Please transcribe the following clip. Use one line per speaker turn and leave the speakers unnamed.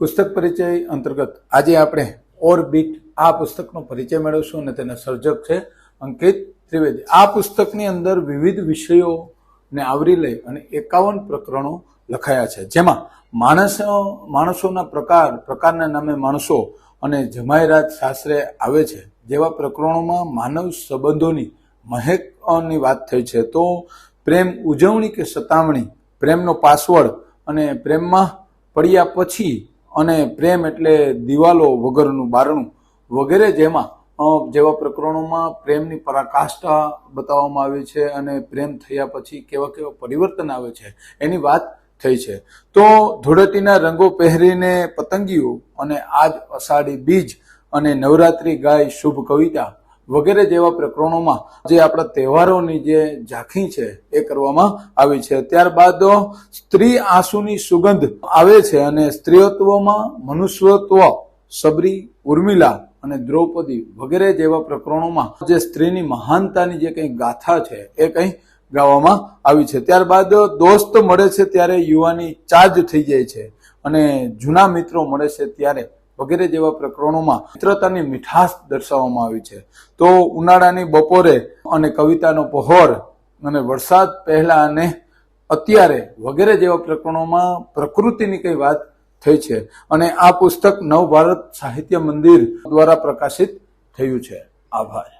પુસ્તક પરિચય અંતર્ગત આજે આપણે ઓરબીટ આ પુસ્તકનો પરિચય મેળવશું અને તેના સર્જક છે અંકિત ત્રિવેદી. આ પુસ્તકની અંદર વિવિધ વિષયોને આવરી લઈ અને એકાવન પ્રકરણો લખાયા છે. જેમાં માણસો માણસોના પ્રકાર, પ્રકારના નામે માણસો અને જમાયરાત શાસ્ત્રે આવે છે. જેવા પ્રકરણોમાં માનવ સંબંધોની મહેકની વાત થઈ છે તો પ્રેમ ઉજવણી કે સતામણી, પ્રેમનો પાસવર્ડ અને પ્રેમમાં પડ્યા પછી અને પ્રેમ એટલે દિવાલો વગરનું બારણું વગેરે જેમાં જેવા પ્રકરણોમાં પ્રેમની પરાકાષ્ઠા બતાવવામાં આવી છે અને પ્રેમ થયા પછી કેવા કેવા પરિવર્તન આવે છે એની વાત થઈ છે. તો ધૂળેટીના રંગો પહેરીને પતંગીઓ અને આજ અષાઢી બીજ અને નવરાત્રી ગાય શુભ કવિતા વગેરે જેવા પ્રકરણોમાં જે આપણા તહેવારોની જે ઝાંખી છે એ કરવામાં આવી છે. ત્યારબાદ સ્ત્રી આંસુની સુગંધ આવે છે અને સ્ત્રીત્વમાં મનુષ્યત્વ સબરી ઉર્મિલા અને દ્રૌપદી વગેરે જેવા પ્રકરણોમાં જે સ્ત્રીની મહાનતાની જે કંઈ ગાથા છે એ કંઈ ગાવામાં આવી છે. ત્યારબાદ દોસ્ત મળે છે ત્યારે યુવાની ચાર્જ થઈ જાય છે અને જૂના મિત્રો મળે છે ત્યારે વગેરે જેવા પ્રકરણોમાં મિત્રતાની મીઠાશ દર્શાવવામાં આવી છે. તો ઉનાળાની બપોરે અને કવિતાનો પહોર અને વરસાદ પહેલા અને અત્યારે વગેરે જેવા પ્રકરણોમાં પ્રકૃતિની કઈ વાત થઈ છે. અને આ પુસ્તક નવ ભારત સાહિત્ય મંદિર દ્વારા પ્રકાશિત થયું છે. આભાર.